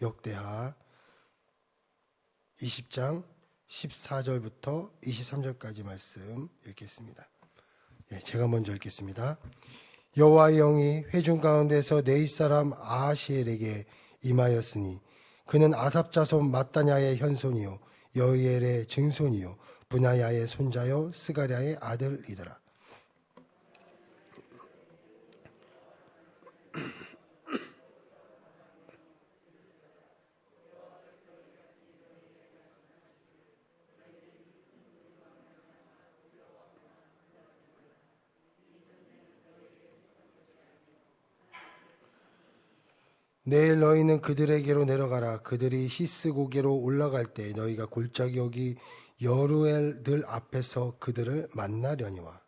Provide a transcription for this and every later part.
역대하 20장 14절부터 23절까지 말씀 읽겠습니다. 예, 제가 먼저 읽겠습니다. 여호와의 영이 회중 가운데서 네이 사람 아하시엘에게 임하였으니 그는 아삽 자손 마따냐의 현손이요 여이엘의 증손이요 분야야의 손자요 스가랴의 아들이더라. 내일 너희는 그들에게로 내려가라. 그들이 시스 고개로 올라갈 때 너희가 골짜기 여기 여루엘들 앞에서 그들을 만나려니와.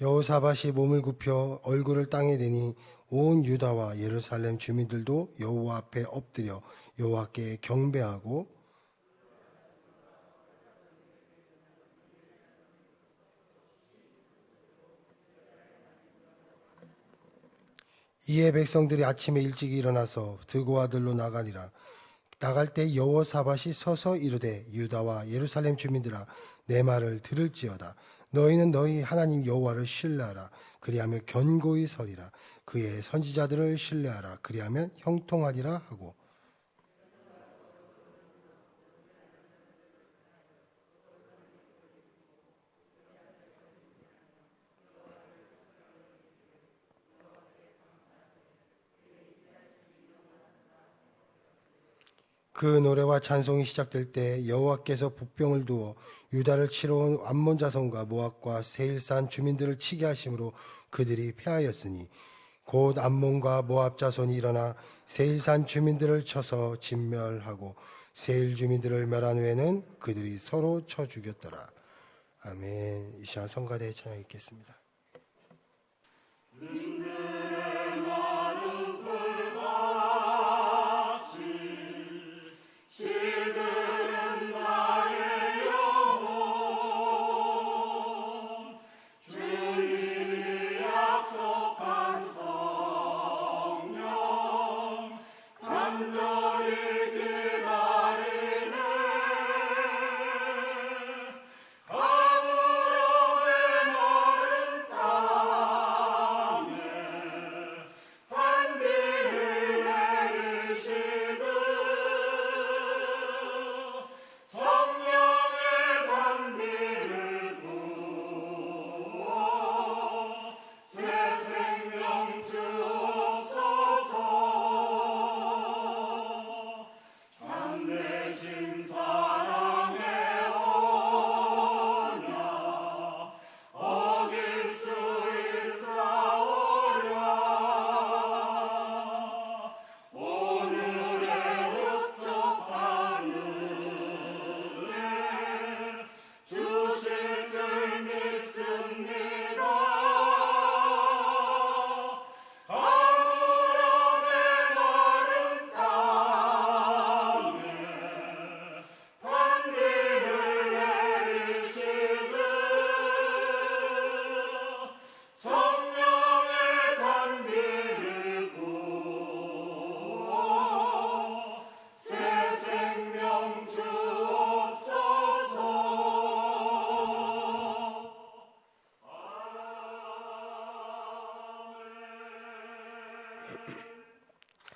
여호사밧이 몸을 굽혀 얼굴을 땅에 대니 온 유다와 예루살렘 주민들도 여호와 앞에 엎드려 여호와께 경배하고 이에 백성들이 아침에 일찍 일어나서 드고아들로 나가니라. 나갈 때 여호사밧이 서서 이르되 유다와 예루살렘 주민들아 내 말을 들을지어다 너희는 너희 하나님 여호와를 신뢰하라. 그리하면 견고히 서리라. 그의 선지자들을 신뢰하라. 그리하면 형통하리라 하고 그 노래와 찬송이 시작될 때 여호와께서 복병을 두어 유다를 치러 온 암몬 자손과 모압과 세일산 주민들을 치게 하심으로 그들이 패하였으니 곧 암몬과 모압 자손이 일어나 세일산 주민들을 쳐서 진멸하고 세일 주민들을 멸한 후에는 그들이 서로 쳐 죽였더라. 아멘. 이 시간 성가대 찬양 읽겠습니다.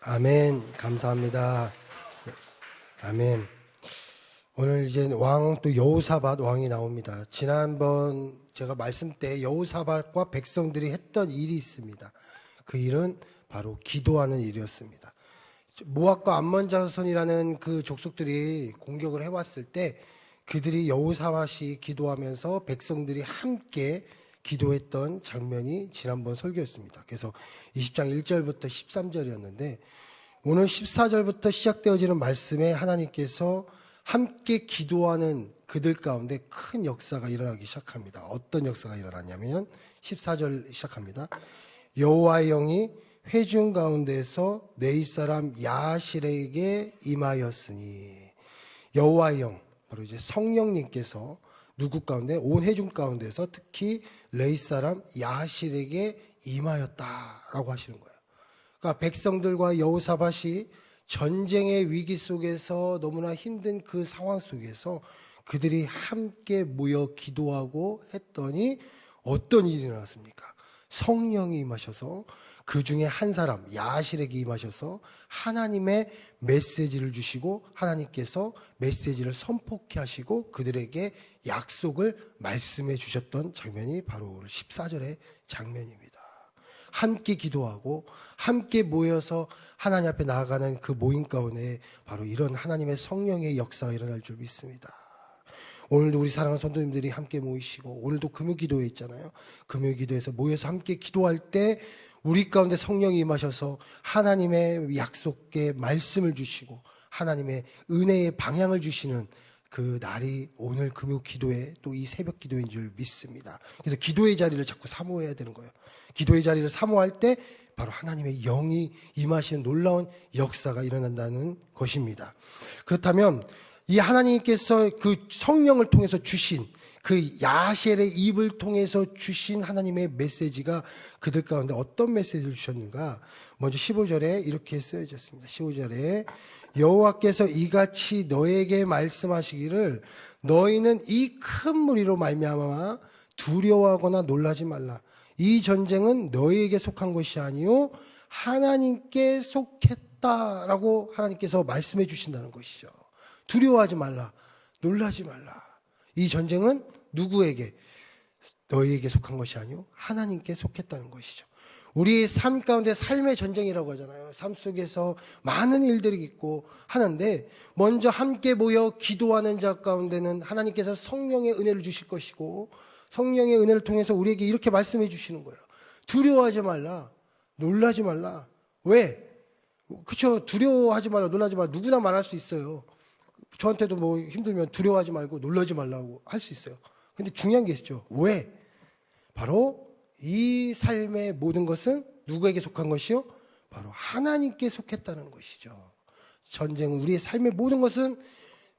아멘. 감사합니다. 아멘. 오늘 이제 왕 또 여호사밧 왕이 나옵니다. 지난번 제가 말씀 때 여호사밧과 백성들이 했던 일이 있습니다. 그 일은 바로 기도하는 일이었습니다. 모압과 암몬 자손이라는 그 족속들이 공격을 해왔을 때 그들이 여호사밧이 기도하면서 백성들이 함께 기도했던 장면이 지난번 설교였습니다. 그래서 20장 1절부터 13절이었는데 오늘 14절부터 시작되어지는 말씀에 하나님께서 함께 기도하는 그들 가운데 큰 역사가 일어나기 시작합니다. 어떤 역사가 일어났냐면 14절 시작합니다. 여호와의 영이 회중 가운데서 네이 사람 야실에게 임하였으니 여호와의 영 바로 이제 성령님께서 누구 가운데 온 회중 가운데서 특히 레이 사람 야실에게 임하였다라고 하시는 거예요. 그러니까 백성들과 여호사밧이 전쟁의 위기 속에서 너무나 힘든 그 상황 속에서 그들이 함께 모여 기도하고 했더니 어떤 일이 일어났습니까? 성령이 임하셔서 그 중에 한 사람 야실에게 임하셔서 하나님의 메시지를 주시고 하나님께서 메시지를 선포케 하시고 그들에게 약속을 말씀해 주셨던 장면이 바로 14절의 장면입니다. 함께 기도하고 함께 모여서 하나님 앞에 나아가는 그 모임 가운데 바로 이런 하나님의 성령의 역사가 일어날 줄 믿습니다. 오늘도 우리 사랑하는 성도님들이 함께 모이시고 오늘도 금요 기도회 있잖아요. 금요 기도에서 모여서 함께 기도할 때 우리 가운데 성령이 임하셔서 하나님의 약속의 말씀을 주시고 하나님의 은혜의 방향을 주시는 그 날이 오늘 금요 기도회 또 이 새벽 기도인 줄 믿습니다. 그래서 기도의 자리를 자꾸 사모해야 되는 거예요. 기도의 자리를 사모할 때 바로 하나님의 영이 임하시는 놀라운 역사가 일어난다는 것입니다. 그렇다면 이 하나님께서 그 성령을 통해서 주신 그 야셀의 입을 통해서 주신 하나님의 메시지가 그들 가운데 어떤 메시지를 주셨는가? 먼저 15절에 이렇게 쓰여져 있습니다. 15절에 여호와께서 이같이 너에게 말씀하시기를 너희는 이 큰 무리로 말미암아 두려워하거나 놀라지 말라. 이 전쟁은 너희에게 속한 것이 아니요 하나님께 속했다라고 하나님께서 말씀해 주신다는 것이죠. 두려워하지 말라. 놀라지 말라. 이 전쟁은 누구에게 너희에게 속한 것이 아니요 하나님께 속했다는 것이죠. 우리 삶 가운데 삶의 전쟁이라고 하잖아요. 삶 속에서 많은 일들이 있고 하는데 먼저 함께 모여 기도하는 자 가운데는 하나님께서 성령의 은혜를 주실 것이고 성령의 은혜를 통해서 우리에게 이렇게 말씀해 주시는 거예요. 두려워하지 말라. 놀라지 말라. 왜? 그쵸. 두려워하지 말라. 놀라지 말라. 누구나 말할 수 있어요. 저한테도 뭐 힘들면 두려워하지 말고 놀라지 말라고 할 수 있어요. 근데 중요한 게 있죠. 왜? 바로 이 삶의 모든 것은 누구에게 속한 것이요? 바로 하나님께 속했다는 것이죠. 전쟁은 우리의 삶의 모든 것은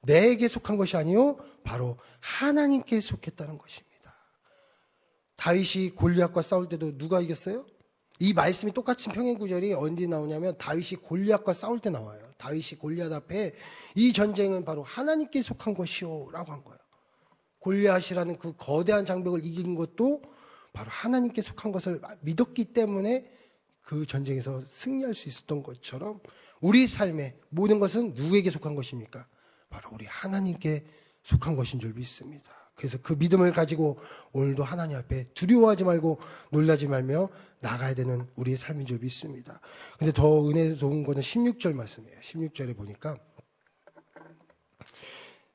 내게 속한 것이 아니요 바로 하나님께 속했다는 것입니다. 다윗이 골리앗과 싸울 때도 누가 이겼어요? 이 말씀이 똑같은 평행 구절이 어디 나오냐면 다윗이 골리앗과 싸울 때 나와요. 다윗이 골리앗 앞에 이 전쟁은 바로 하나님께 속한 것이요라고 한 거예요. 골리앗이라는 그 거대한 장벽을 이긴 것도 바로 하나님께 속한 것을 믿었기 때문에 그 전쟁에서 승리할 수 있었던 것처럼 우리 삶의 모든 것은 누구에게 속한 것입니까? 바로 우리 하나님께 속한 것인 줄 믿습니다. 그래서 그 믿음을 가지고 오늘도 하나님 앞에 두려워하지 말고 놀라지 말며 나가야 되는 우리의 삶인 줄 믿습니다. 근데 더 은혜 좋은 거는 16절 말씀이에요. 16절에 보니까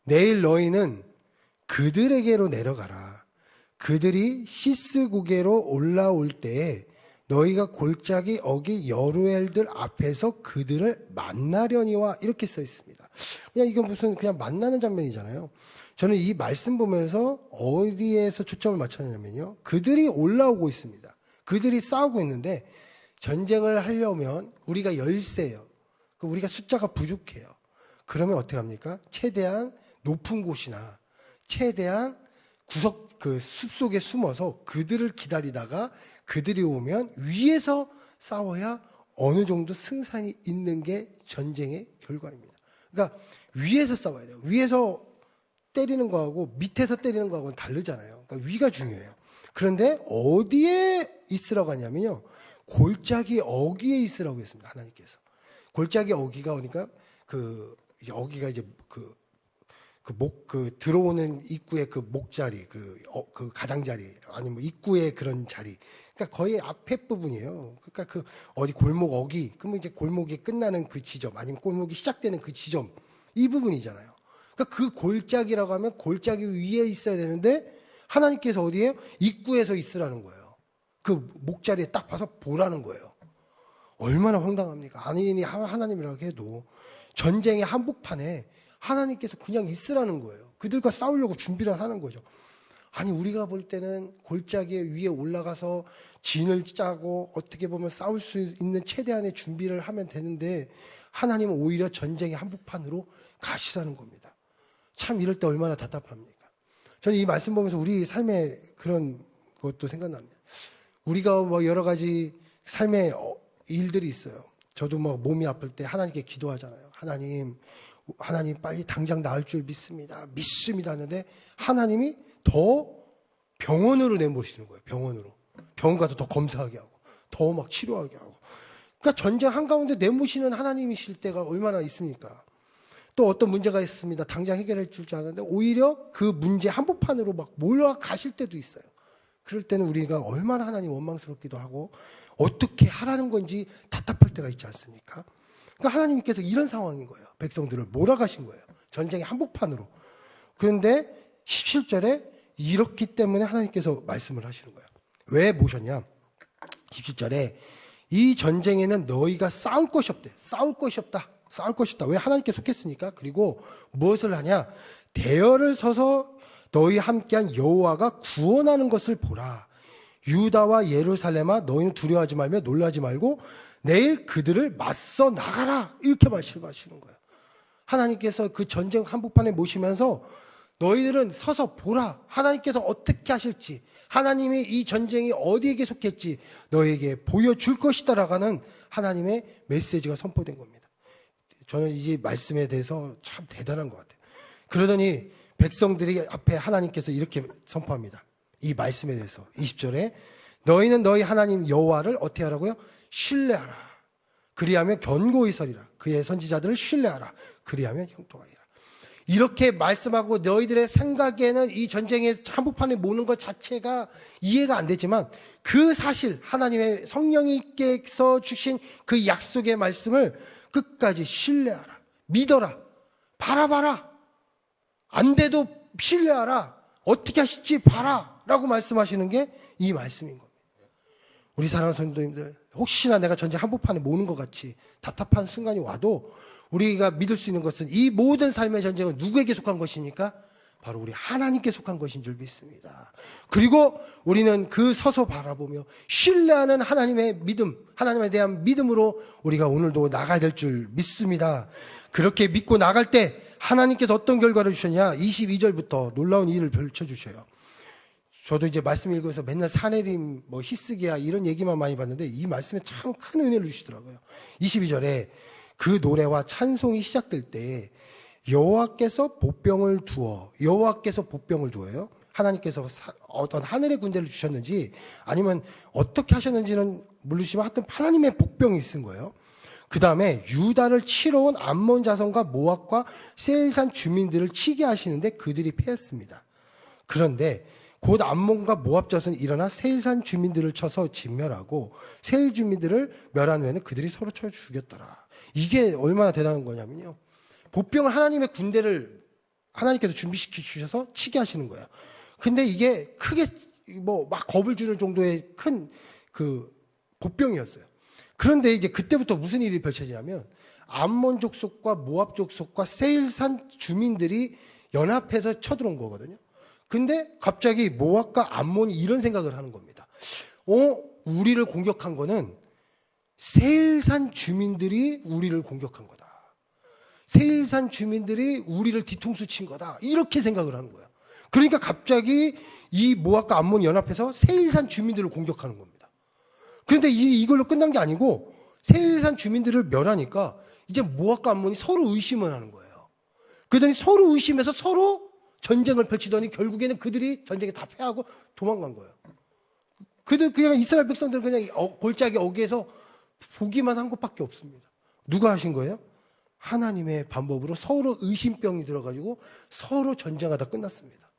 내일 너희는 그들에게로 내려가라. 그들이 시스 고개로 올라올 때에 너희가 골짜기 어기 여루엘들 앞에서 그들을 만나려니와 이렇게 써 있습니다. 그냥 이건 무슨 그냥 만나는 장면이잖아요. 저는 이 말씀 보면서 어디에서 초점을 맞췄냐면요. 그들이 올라오고 있습니다. 그들이 싸우고 있는데 전쟁을 하려면 우리가 열세예요. 그 우리가 숫자가 부족해요. 그러면 어떻게 합니까? 최대한 높은 곳이나 최대한 구석 그 숲속에 숨어서 그들을 기다리다가 그들이 오면 위에서 싸워야 어느 정도 승산이 있는 게 전쟁의 결과입니다. 그러니까 위에서 싸워야 돼요. 위에서 때리는 거하고 밑에서 때리는 거하고는 다르잖아요. 그러니까 위가 중요해요. 그런데 어디에 있으라고 하냐면요. 골짜기 어기에 있으라고 했습니다. 하나님께서. 골짜기 어기가 오니까 그 이제 어기가 이제 그 그 목, 그, 들어오는 입구의 그 목자리, 그, 어, 그 가장자리, 아니면 뭐 입구의 그런 자리. 그러니까 거의 앞에 부분이에요. 그러니까 그, 어디 골목 어기, 그러면 이제 골목이 끝나는 그 지점, 아니면 골목이 시작되는 그 지점, 이 부분이잖아요. 그러니까 그 골짜기라고 하면 골짜기 위에 있어야 되는데, 하나님께서 어디에? 입구에서 있으라는 거예요. 그 목자리에 딱 봐서 보라는 거예요. 얼마나 황당합니까? 아니, 하나님이라고 해도 전쟁의 한복판에 하나님께서 그냥 있으라는 거예요. 그들과 싸우려고 준비를 하는 거죠. 아니 우리가 볼 때는 골짜기 위에 올라가서 진을 짜고 어떻게 보면 싸울 수 있는 최대한의 준비를 하면 되는데 하나님은 오히려 전쟁의 한복판으로 가시라는 겁니다. 참 이럴 때 얼마나 답답합니까? 저는 이 말씀 보면서 우리 삶의 그런 것도 생각납니다. 우리가 뭐 여러 가지 삶의 어, 일들이 있어요. 저도 뭐 몸이 아플 때 하나님께 기도하잖아요. 하나님, 하나님 빨리 당장 나을 줄 믿습니다. 믿습니다 하는데 하나님이 더 병원으로 내모시는 거예요. 병원으로. 병원 가서 더 검사하게 하고 더 막 치료하게 하고. 그러니까 전쟁 한가운데 내모시는 하나님이실 때가 얼마나 있습니까? 또 어떤 문제가 있습니다. 당장 해결해 줄 줄 아는데 오히려 그 문제 한복판으로 막 몰아가실 때도 있어요. 그럴 때는 우리가 얼마나 하나님 원망스럽기도 하고 어떻게 하라는 건지 답답할 때가 있지 않습니까? 그러니까 하나님께서 이런 상황인 거예요. 백성들을 몰아가신 거예요. 전쟁의 한복판으로. 그런데 17절에 이렇기 때문에 하나님께서 말씀을 하시는 거예요. 왜 모셨냐? 17절에 이 전쟁에는 너희가 싸울 것이 없대. 싸울 것이 없다. 싸울 것이 없다. 왜 하나님께 속했으니까. 그리고 무엇을 하냐? 대열을 서서 너희 함께한 여호와가 구원하는 것을 보라. 유다와 예루살렘아 너희는 두려워하지 말며 놀라지 말고 내일 그들을 맞서 나가라. 이렇게 말씀하시는 거예요. 하나님께서 그 전쟁 한복판에 모시면서 너희들은 서서 보라. 하나님께서 어떻게 하실지, 하나님이 이 전쟁이 어디에게 속했지 너에게 보여줄 것이다라가는 하나님의 메시지가 선포된 겁니다. 저는 이 말씀에 대해서 참 대단한 것 같아요. 그러더니 백성들이 앞에 하나님께서 이렇게 선포합니다. 이 말씀에 대해서 20절에 너희는 너희 하나님 여호와를 어떻게 하라고요? 신뢰하라. 그리하면 견고히 서리라. 그의 선지자들을 신뢰하라. 그리하면 형통하리라. 이렇게 말씀하고 너희들의 생각에는 이 전쟁의 한복판에 모는 것 자체가 이해가 안 되지만 그 사실 하나님의 성령님께서 주신 그 약속의 말씀을 끝까지 신뢰하라. 믿어라. 바라봐라. 안 돼도 신뢰하라. 어떻게 하실지 봐라. 라고 말씀하시는 게 이 말씀인 겁니다. 우리 사랑하는 성도님들, 혹시나 내가 전쟁 한복판에 모는 것 같이 답답한 순간이 와도 우리가 믿을 수 있는 것은 이 모든 삶의 전쟁은 누구에게 속한 것입니까? 바로 우리 하나님께 속한 것인 줄 믿습니다. 그리고 우리는 그 서서 바라보며 신뢰하는 하나님의 믿음, 하나님에 대한 믿음으로 우리가 오늘도 나가야 될 줄 믿습니다. 그렇게 믿고 나갈 때 하나님께서 어떤 결과를 주셨냐? 22절부터 놀라운 일을 펼쳐주셔요. 저도 이제 말씀 읽으면서 맨날 사내림, 뭐 히스기야 이런 얘기만 많이 봤는데 이 말씀에 참 큰 은혜를 주시더라고요. 22절에 그 노래와 찬송이 시작될 때 여호와께서 보병을 두어 여호와께서 보병을 두어요. 하나님께서 사- 어떤 하늘의 군대를 주셨는지 아니면 어떻게 하셨는지는 모르시지만 하여튼 하나님의 복병이 있은 거예요. 그 다음에 유다를 치러 온 암몬 자손과 모압과 세일산 주민들을 치게 하시는데 그들이 패했습니다. 그런데 곧 암몬과 모압 자손이 일어나 세일산 주민들을 쳐서 진멸하고 세일 주민들을 멸한 후에는 그들이 서로 쳐 죽였더라. 이게 얼마나 대단한 거냐면요. 보병을 하나님의 군대를 하나님께서 준비시켜 주셔서 치게 하시는 거예요. 근데 이게 크게 뭐 막 겁을 주는 정도의 큰 그 보병이었어요. 그런데 이제 그때부터 무슨 일이 펼쳐지냐면 암몬 족속과 모압 족속과 세일산 주민들이 연합해서 쳐들어온 거거든요. 근데 갑자기 모압과 암몬이 이런 생각을 하는 겁니다. 어, 우리를 공격한 거는 세일산 주민들이 우리를 공격한 거다. 세일산 주민들이 우리를 뒤통수 친 거다. 이렇게 생각을 하는 거야. 그러니까 갑자기 이 모압과 암몬이 연합해서 세일산 주민들을 공격하는 겁니다. 그런데 이, 이걸로 끝난 게 아니고 세일산 주민들을 멸하니까 이제 모압과 암몬이 서로 의심을 하는 거예요. 그러더니 서로 의심해서 서로 전쟁을 펼치더니 결국에는 그들이 전쟁에 다 패하고 도망간 거예요. 그들 그냥 이스라엘 백성들은 그냥 어- 골짜기 어귀에서 보기만 한 것밖에 없습니다. 누가 하신 거예요? 하나님의 방법으로 서로 의심병이 들어가지고 서로 전쟁하다 끝났습니다.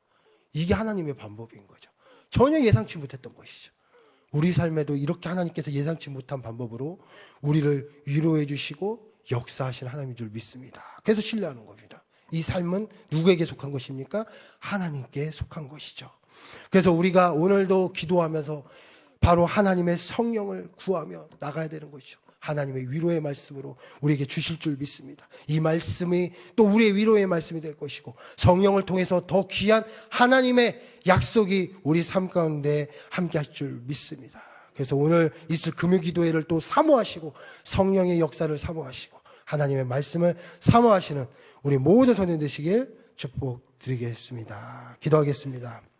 이게 하나님의 방법인 거죠. 전혀 예상치 못했던 것이죠. 우리 삶에도 이렇게 하나님께서 예상치 못한 방법으로 우리를 위로해 주시고 역사하신 하나님인 줄 믿습니다. 그래서 신뢰하는 겁니다. 이 삶은 누구에게 속한 것입니까? 하나님께 속한 것이죠. 그래서 우리가 오늘도 기도하면서 바로 하나님의 성령을 구하며 나가야 되는 것이죠. 하나님의 위로의 말씀으로 우리에게 주실 줄 믿습니다. 이 말씀이 또 우리의 위로의 말씀이 될 것이고 성령을 통해서 더 귀한 하나님의 약속이 우리 삶 가운데 함께 할 줄 믿습니다. 그래서 오늘 있을 금요 기도회를 또 사모하시고 성령의 역사를 사모하시고 하나님의 말씀을 사모하시는 우리 모든 손님 되시길 축복드리겠습니다. 기도하겠습니다.